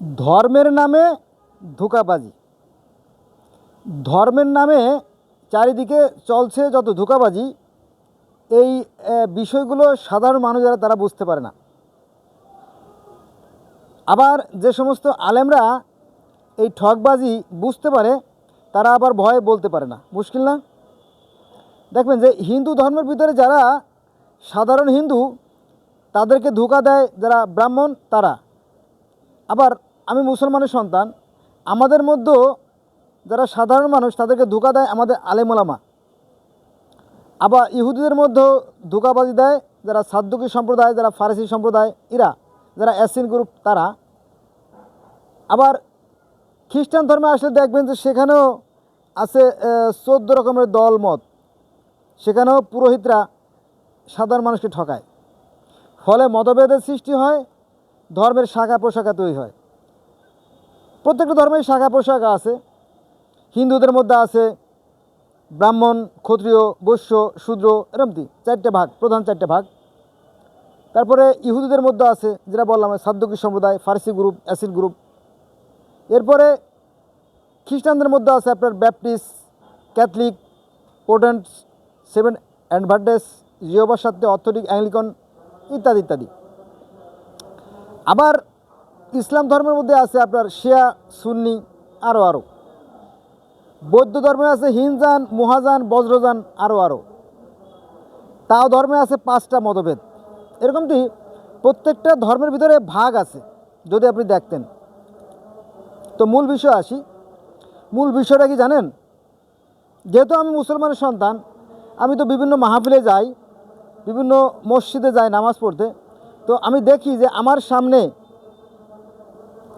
ধর্মের নামে ধোকাবাজি। ধর্মের নামে চারিদিকে চলছে যত ধোকাবাজি, এই বিষয়গুলো সাধারণ মানুষ যারা তারা বুঝতে পারে না। আবার যে সমস্ত আলেমরা এই ঠকবাজি বুঝতে পারে, তারা আবার ভয়ে বলতে পারে না। মুশকিল না? দেখবেন যে হিন্দু ধর্মের ভিতরে যারা সাধারণ হিন্দু, তাদেরকে ধোকা দেয় যারা ব্রাহ্মণ, তারা। আবার আমি মুসলমানের সন্তান, আমাদের মধ্যেও যারা সাধারণ মানুষ, তাদেরকে ধোকা দেয় আমাদের আলেমোলামা আবার ইহুদিদের মধ্যেও ধোকাবাজি দেয় যারা সাদ্দুকি সম্প্রদায়, যারা ফারসি সম্প্রদায়, ইরা, যারা অ্যাসিন গ্রুপ, তারা। আবার খ্রিস্টান ধর্মে আসলে দেখবেন যে সেখানেও আছে চোদ্দ রকমের দল মত সেখানেও পুরোহিতরা সাধারণ মানুষকে ঠকায়। ফলে মতভেদের সৃষ্টি হয়, ধর্মের শাখা প্রশাখা তৈরি হয়। প্রত্যেকটা ধর্মের শাখা প্রশাখা আছে। হিন্দুদের মধ্যে আছে ব্রাহ্মণ, ক্ষত্রিয়, বৈশ্য, শূদ্র, এরমতি, চারটে ভাগ, প্রধান চারটে ভাগ। তারপরে ইহুদিদের মধ্যে আছে, যেটা বললাম সাদ্দুকি সম্প্রদায়, ফার্সি গ্রুপ, অ্যাসিড গ্রুপ। এরপরে খ্রিস্টানদের মধ্যে আছে আপনার Baptist, Catholic, potent, seven advantage, জিওবার সাথে অর্থোডিক, অ্যাংলিকন ইত্যাদি ইত্যাদি। আবার ইসলাম ধর্মের মধ্যে আছে আপনার শিয়া, সুন্নি আরও আরও বৌদ্ধ ধর্মে আছে হিনজান, মুহাজান, বজ্রজান আরও আরও তাও ধর্মে আছে পাঁচটা মতভেদ। এরকমটি প্রত্যেকটা ধর্মের ভিতরে ভাগ আছে, যদি আপনি দেখতেন। তো মূল বিষয় আসি। মূল বিষয়টা কি জানেন? যেহেতু আমি মুসলমানের সন্তান, আমি তো বিভিন্ন মাহফিলে যাই, বিভিন্ন মসজিদে যাই নামাজ পড়তে, তো আমি দেখি যে আমার সামনে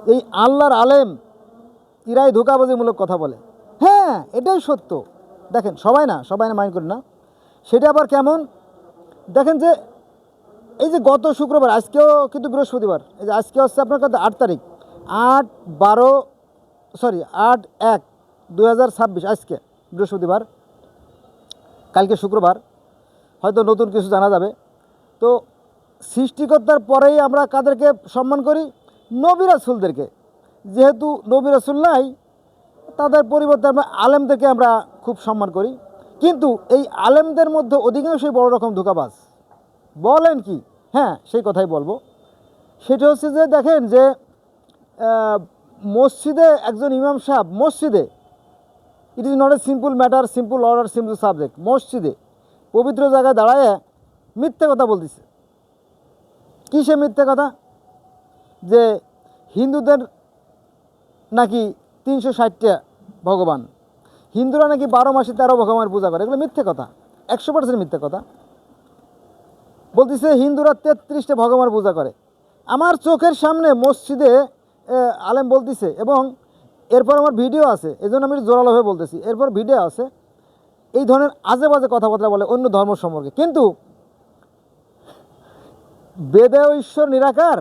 এই আল্লাহর আলেম ইরাই ধোকাবাজিমূলক কথা বলে। হ্যাঁ এটাই সত্য। দেখেন, সবাই না সবাই না মাইন্ড করি না। সেটা আবার কেমন? দেখেন যে, এই যে গত শুক্রবার, আজকেও কিন্তু বৃহস্পতিবার, এই যে আজকে হচ্ছে আপনার কাছে আট তারিখ। আট বারো সরি আট এক দু হাজার ছাব্বিশ, আজকে বৃহস্পতিবার। কালকে শুক্রবার। হয়তো নতুন কিছু জানা যাবে। তো সৃষ্টিকর্তার পরেই আমরা কাদেরকে সম্মান করি? নবী রাসুলদেরকে। যেহেতু নবী রাসুল নাই, তাদের পরিবর্তে আমরা আলেমদেরকে আমরা খুব সম্মান করি। কিন্তু এই আলেমদের মধ্যে অধিকাংশই বড় রকম ধোকাবাজ। বলেন কি? হ্যাঁ সেই কথাই বলব। সেটা হচ্ছে যে, দেখেন যে মসজিদে একজন ইমাম সাহেব, মসজিদে it is not a simple matter simple order simple subject মসজিদে পবিত্র জায়গায় দাঁড়ায় মিথ্যে কথা বলতেছে। কিসে মিথ্যে কথা? যে হিন্দুদের নাকি তিনশো ষাটটা ভগবান। হিন্দুরা নাকি বারো মাসে তেরো ভগবানের পূজা করে। এগুলো মিথ্যে কথা। একশো পার্সেন্ট মিথ্যে কথা। বলতেছে হিন্দুরা তেত্রিশটা ভগবান পূজা করে। আমার চোখের সামনে মসজিদে আলেম বলতেছে এবং এরপর আমার ভিডিও আছে এই জন্য আমি জোরালো হয়ে বলতেছি। এরপর ভিডিও আছে, এই ধরনের আজে বাজে কথাবার্তা বলে অন্য ধর্ম সম্পর্কে। কিন্তু বেদেও ঈশ্বর নিরাকার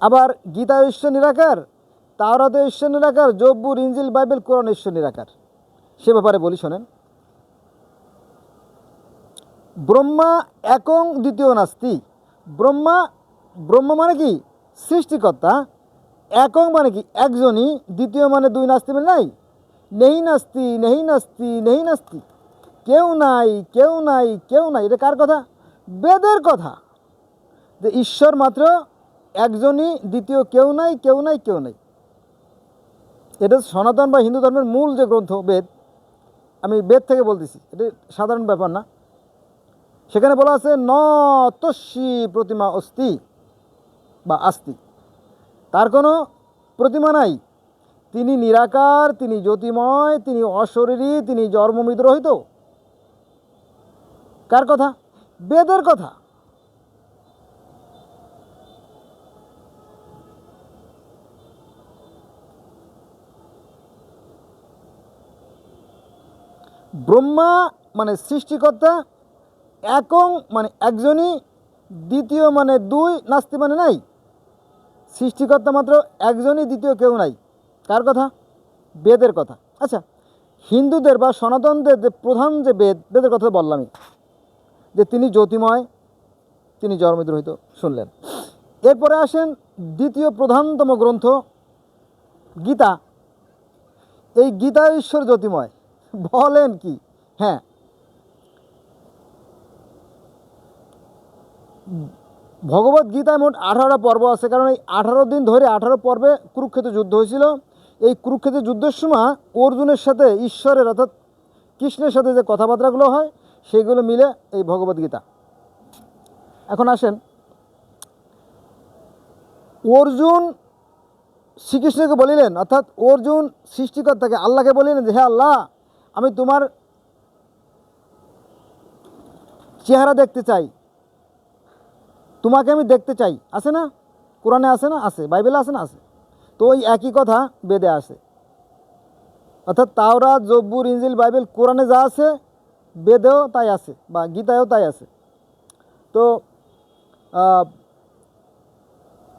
আবার গীতা ঈশ্বর নিরাকার, তাওরাতে ঈশ্বর নিরাকার, জব্বুর ইঞ্জিল বাইবেল, কোরআন ঈশ্বর নিরাকার। সে ব্যাপারে বলি, শোনেন। ব্রহ্মা একং দ্বিতীয় নাস্তি। ব্রহ্মা, ব্রহ্ম মানে কি? সৃষ্টিকর্তা। একং মানে কি? একজনই। দ্বিতীয় মানে দুই নাস্তি মানে নাই। নেহি নাস্তি নেহি নাস্তি নেই নাস্তি। কেউ নাই কেউ নাই কেউ নাই। এটা কার কথা? বেদের কথা। যে ঈশ্বর মাত্র একজনই দ্বিতীয় কেউ নাই কেউ নাই কেউ নাই। এটা সনাতন বা হিন্দু ধর্মের মূল যে গ্রন্থ, বেদ, আমি বেদ থেকে বলতেছি, এটা সাধারণ ব্যাপার না। সেখানে বলা আছে, ন তস্যি প্রতিমা অস্তি বা আস্তি। তার কোনো প্রতিমা নাই। তিনি নিরাকার, তিনি জ্যোতিময়, তিনি অশরীরী, তিনি জন্মমৃত রহিত। কার কথা? বেদের কথা। ব্রহ্মা মানে সৃষ্টিকর্তা, একং মানে একজনই, দ্বিতীয় মানে দুই, নাস্তি মানে নাই। সৃষ্টিকর্তা মাত্র একজনই, দ্বিতীয় কেউ নাই। কার কথা? বেদের কথা। আচ্ছা হিন্দুদের বা সনাতনদের যে প্রধান যে বেদ, বেদের কথা বললামই যে তিনি জ্যোতিময়, তিনি জন্মদ্রোহিত শুনলেন। এরপরে আসেন দ্বিতীয় প্রধানতম গ্রন্থ, গীতা। এই গীতা ঈশ্বর জ্যোতিময়। বলেন কি? হ্যাঁ। ভগবত গীতায় মোট আঠারোটা পর্ব আছে, কারণ এই আঠারো দিন ধরে আঠারো পর্বে কুরুক্ষেত্র যুদ্ধ হয়েছিল। এই কুরুক্ষেত্র যুদ্ধের সময় অর্জুনের সাথে, ঈশ্বরের অর্থাৎ কৃষ্ণের সাথে যে কথাবার্তাগুলো হয়, সেগুলো মিলে এই ভগবত গীতা। এখন আসেন। অর্জুন শ্রীকৃষ্ণকে বলিলেন, অর্থাৎ অর্জুন সৃষ্টিকর্তাকে, আল্লাহকে বলিলেন যে হ্যাঁ আল্লাহ আমি তোমার চেহারা দেখতে চাই। তোমাকে আমি দেখতে চাই। আছে না? কোরআনে আছে না? আছে। বাইবেলে আছে না? আছে। তো ওই একই কথা বেদে আছে। অর্থাৎ তাওরা জব্বুর ইঞ্জিল বাইবেল, কোরআনে যা আছে, বেদেও তাই আছে বা গীতায়ও তাই আছে। তো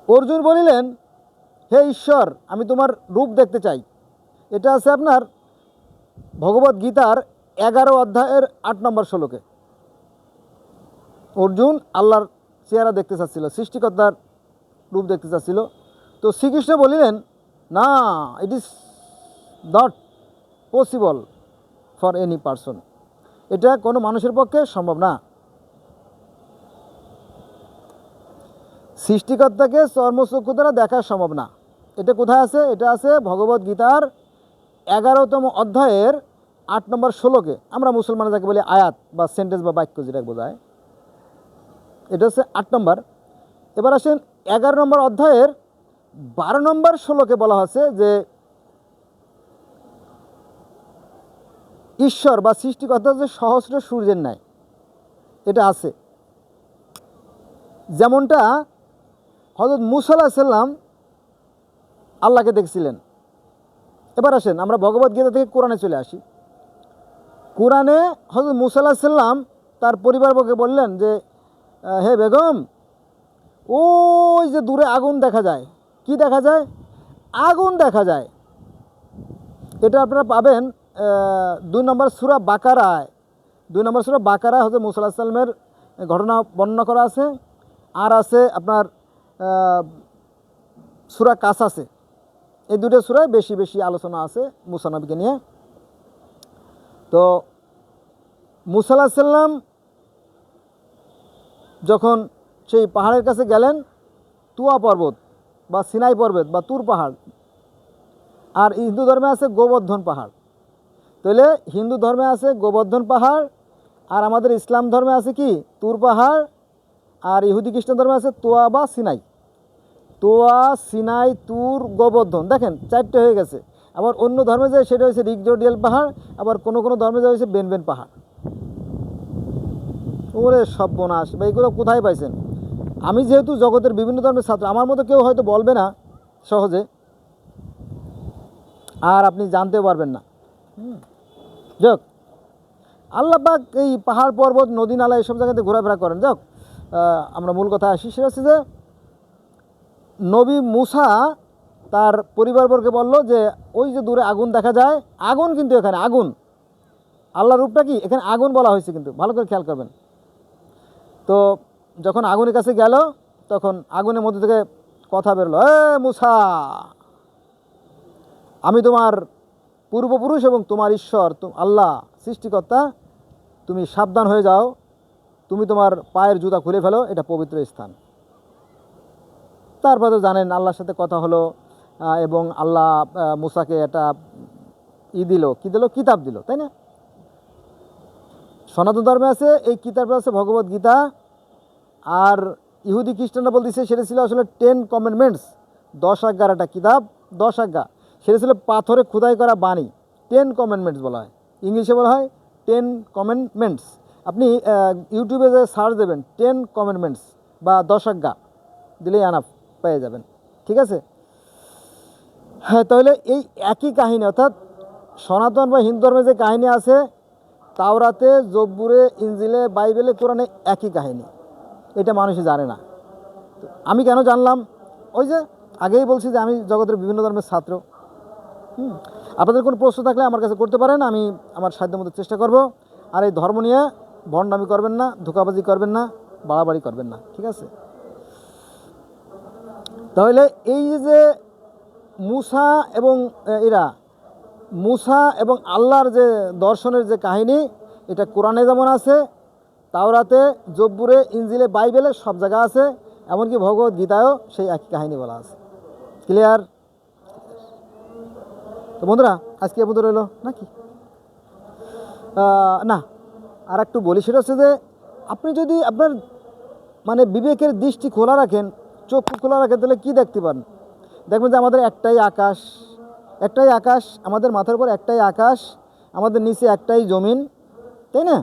অর্জুন বলিলেন, হে ঈশ্বর, আমি তোমার রূপ দেখতে চাই। এটা আছে আপনার ভগবত গীতার এগারো অধ্যায়ের আট নম্বর শ্লোকে। অর্জুন আল্লাহর চেহারা দেখতে চাচ্ছিল, সৃষ্টিকর্তার রূপ দেখতে চাচ্ছিল। তো শ্রীকৃষ্ণ বলিলেন, না it is not possible for any person এটা কোনো মানুষের পক্ষে সম্ভব না। সৃষ্টিকর্তাকে চর্মচক্ষু দ্বারা দেখা সম্ভব না। এটা কোথায় আছে? এটা আছে ভগবত গীতার এগারোতম অধ্যায়ের আট নম্বর ষোলোকে আমরা মুসলমান যাকে বলি আয়াত বা সেন্টেন্স বা বাক্য যেটা বোঝায়, এটা হচ্ছে আট নম্বর। এবার আসেন এগারো নম্বর অধ্যায়ের বারো নম্বর ষোলোকে বলা হচ্ছে যে, ঈশ্বর বা সৃষ্টিকর্তা যে সহস্র সূর্যের ন্যায়। এটা আছে। যেমনটা হজরত মুসাল্লাহ সাল্লাম আল্লাহকে দেখছিলেন। এবার আসেন আমরা ভগবত গীতা থেকে কোরআনে চলে আসি। কোরআনে হজরত মুসাল্লাহ সাল্লাম তার পরিবারবর্গকে বললেন যে হে বেগম, ওই যে দূরে আগুন দেখা যায়, কি দেখা যায়? আগুন দেখা যায়। এটা আপনারা পাবেন দুই নম্বর সুরা বাকারায়। দুই নম্বর সুরা বাকারায় হচ্ছে মুসাল্লাহ সাল্লামের ঘটনা বর্ণনা করা আছে। আর আছে আপনার সুরা আছে। এই দুটো সুরায় বেশি বেশি আলোচনা আছে মুসানবীকে নিয়ে। তো মুসাল্লাহ সাল্লাম যখন সেই পাহাড়ের কাছে গেলেন, তুয়া পর্বত বা সিনাই পর্বত বা তুর পাহাড়, আর হিন্দু ধর্মে আছে গোবর্ধন পাহাড়। তাহলে হিন্দু ধর্মে আছে গোবর্ধন পাহাড়, আর আমাদের ইসলাম ধর্মে আছে কি? তুর পাহাড়, আর ইহুদি খ্রিস্টান ধর্মে আছে তোয়া বা সিনাই। তোয়া, সিনাই, তুর, গোবর্ধন, দেখেন, চারটে হয়ে গেছে। আবার অন্য ধর্মে যায়, সেটা হচ্ছে রিগজোডিয়াল পাহাড়, আবার কোনো কোনো ধর্মে যায় হচ্ছে বেনবেন পাহাড়। ওরে সর্বনাশ বা এগুলো কোথায় পাইছেন? আমি যেহেতু জগতের বিভিন্ন ধর্মের ছাত্র, আমার মতো কেউ হয়তো বলবে না, সহজে। আর আপনি জানতেও পারবেন না। যাক, আল্লাহ পাক এই পাহাড় পর্বত, নদী নালা, এসব জায়গাতে ঘোরাফেরা করেন। যাক আমরা মূল কথা আসি, সেটা হচ্ছে যে নবী মুসা তার পরিবারবর্গকে বলল যে, ওই যে দূরে আগুন দেখা যায়, আগুন কিন্তু এখানে, আগুন। আল্লাহর রূপটা কি? এখানে আগুন বলা হয়েছে কিন্তু, ভালো করে খেয়াল করবেন। তো যখন আগুনের কাছে গেল, তখন আগুনের মধ্যে থেকে কথা বেরোলো, এ মুসা, আমি তোমার পূর্বপুরুষ এবং তোমার ঈশ্বর আল্লাহ, সৃষ্টিকর্তা, তুমি সাবধান হয়ে যাও, তুমি তোমার পায়ের জুতা খুলে ফেলো, এটা পবিত্র স্থান। তারপরে তো জানেন, আল্লাহর সাথে কথা হলো এবং আল্লাহ মুসাকে একটা ই দিল, কি দিল? কিতাব দিল, তাই না? সনাতন ধর্মে আছে, এই কিতাবটা আছে ভগবত গীতা, আর ইহুদি খ্রিস্টানরা বলতেছে, সেটা ছিল আসলে টেন কমেন্টমেন্টস দশ আজ্ঞার একটা কিতাব, দশ আজ্ঞা। সেটা ছিল পাথরে খোদাই করা বাণী টেন কমেন্টমেন্টস বলা হয়। ইংলিশে বলা হয় টেন কমেন্টমেন্টস আপনি ইউটিউবে যে সার্চ দেবেন টেন কমেন্টমেন্টস বা দশ আজ্ঞা, দিলেই আনাপ পেয়ে যাবেন। ঠিক আছে? হ্যাঁ তাহলে এই একই কাহিনী, অর্থাৎ সনাতন বা হিন্দু ধর্মে যে কাহিনী আছে, তাওরাতে, জব্বুরে ইঞ্জিলে বাইবেলে, কোরআনে একই কাহিনী। এটা মানুষই জানে না। আমি কেন জানলাম? ওই যে আগেই বলছি যে আমি জগতের বিভিন্ন ধর্মের ছাত্র। আপনাদের কোনো প্রশ্ন থাকলে আমার কাছে করতে পারেন, আমি আমার সাধ্য মতো চেষ্টা করব। আর এই ধর্ম নিয়ে ভণ্ডামি করবেন না, ধোকাবাজি করবেন না, বাড়াবাড়ি করবেন না, ঠিক আছে? তাহলে এই যে মুসা এবং এরা। মুসা এবং আল্লাহর যে দর্শনের যে কাহিনী, এটা কোরআনে যেমন আছে, তাওরাতে, জব্বুরে ইঞ্জিলে বাইবেলে সব জায়গা আছে, এমনকি ভগবত গীতায়ও সেই একই কাহিনী বলা আছে। ক্লিয়ার তো বন্ধুরা, আজকে এ রইল, নাকি? না আর একটু বলি, সেটা হচ্ছে যে, আপনি যদি আপনার মানে বিবেকের দৃষ্টি খোলা রাখেন চক্ষু খোলা রাখেন, তাহলে কী দেখতে পান? দেখবেন যে আমাদের একটাই আকাশ একটাই আকাশ, আমাদের মাথার উপর একটাই আকাশ, আমাদের নিচে একটাই জমিন, তাই না?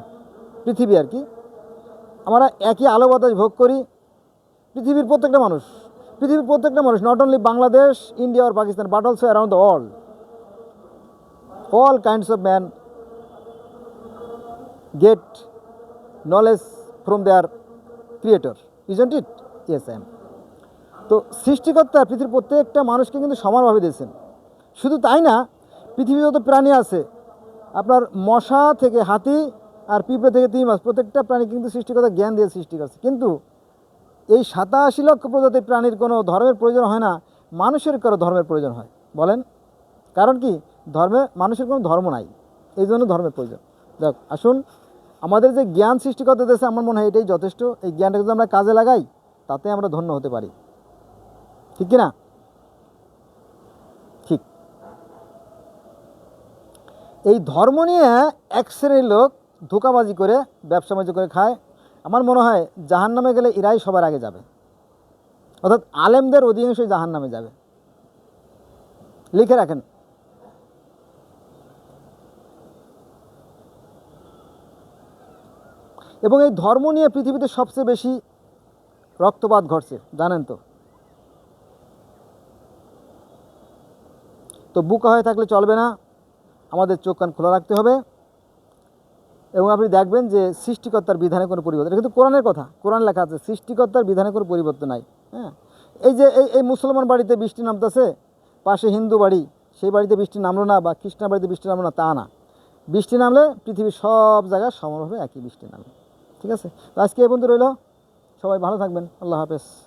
পৃথিবী আর কি। আমরা একই আলো বাতাস ভোগ করি, পৃথিবীর প্রত্যেকটা মানুষ, পৃথিবীর প্রত্যেকটা মানুষ not only Bangladesh India R Pakistan but also around the world all kinds of men get knowledge from their creator, isn't it? Yes, i তো সৃষ্টিকর্তা পৃথিবীর প্রত্যেকটা মানুষকে কিন্তু সমানভাবে দিয়েছেন। শুধু তাই না পৃথিবীতে যত প্রাণী আছে, আপনার মশা থেকে হাতি আর পিঁপড়ে থেকে তিন মাছ প্রত্যেকটা প্রাণী কিন্তু সৃষ্টিকর্তা জ্ঞান দিয়ে সৃষ্টি করছে। কিন্তু এই সাতাশি লক্ষ প্রজাতির প্রাণীর কোনো ধর্মের প্রয়োজন হয় না, মানুষের কারও ধর্মের প্রয়োজন হয়। বলেন, কারণ কি? ধর্মে, মানুষের কোনো ধর্ম নাই। এই জন্য ধর্মের প্রয়োজন। দেখ, আসুন, আমাদের যে জ্ঞান সৃষ্টি করতে দেশে আমার মনে হয় এটাই যথেষ্ট। এই জ্ঞানটাকে যদি আমরা কাজে লাগাই, তাতে আমরা ধন্য হতে পারি। ঠিক না ঠিক। এই ধর্ম নিয়ে এক শ্রেণির লোক ধোকাবাজি করে ব্যবসা বাণিজ্য করে খায়। আমার মনে হয় জাহান নামে গেলে এরাই সবার আগে যাবে। অর্থাৎ আলেমদের অধিকাংশই জাহান নামে যাবে। লিখে রাখেন। এবং এই ধর্ম নিয়ে পৃথিবীতে সবচেয়ে বেশি রক্তপাত ঘটছে, জানেন তো? তো বুকা হয়ে থাকলে চলবে না। আমাদের চোখ কান খোলা রাখতে হবে। এবং আপনি দেখবেন যে সৃষ্টিকর্তার বিধানে কোনো পরিবর্তন কিন্তু কোরআনের কথা। কোরআন লেখা আছে, সৃষ্টিকর্তার বিধানে কোনো পরিবর্তন নাই। হ্যাঁ? এই যে এই এই মুসলমান বাড়িতে বৃষ্টি নামতেছে, পাশে হিন্দু বাড়ি, সেই বাড়িতে বৃষ্টি নামলো না বা খ্রিস্টান বাড়িতে বৃষ্টি নামলো না, তা না। বৃষ্টি নামলে পৃথিবীর সব জায়গায় সমানভাবে একই বৃষ্টি নামে। ঠিক আছে? তো আজকে এই পর্যন্ত রইল। সবাই ভালো থাকবেন। আল্লাহ হাফেজ।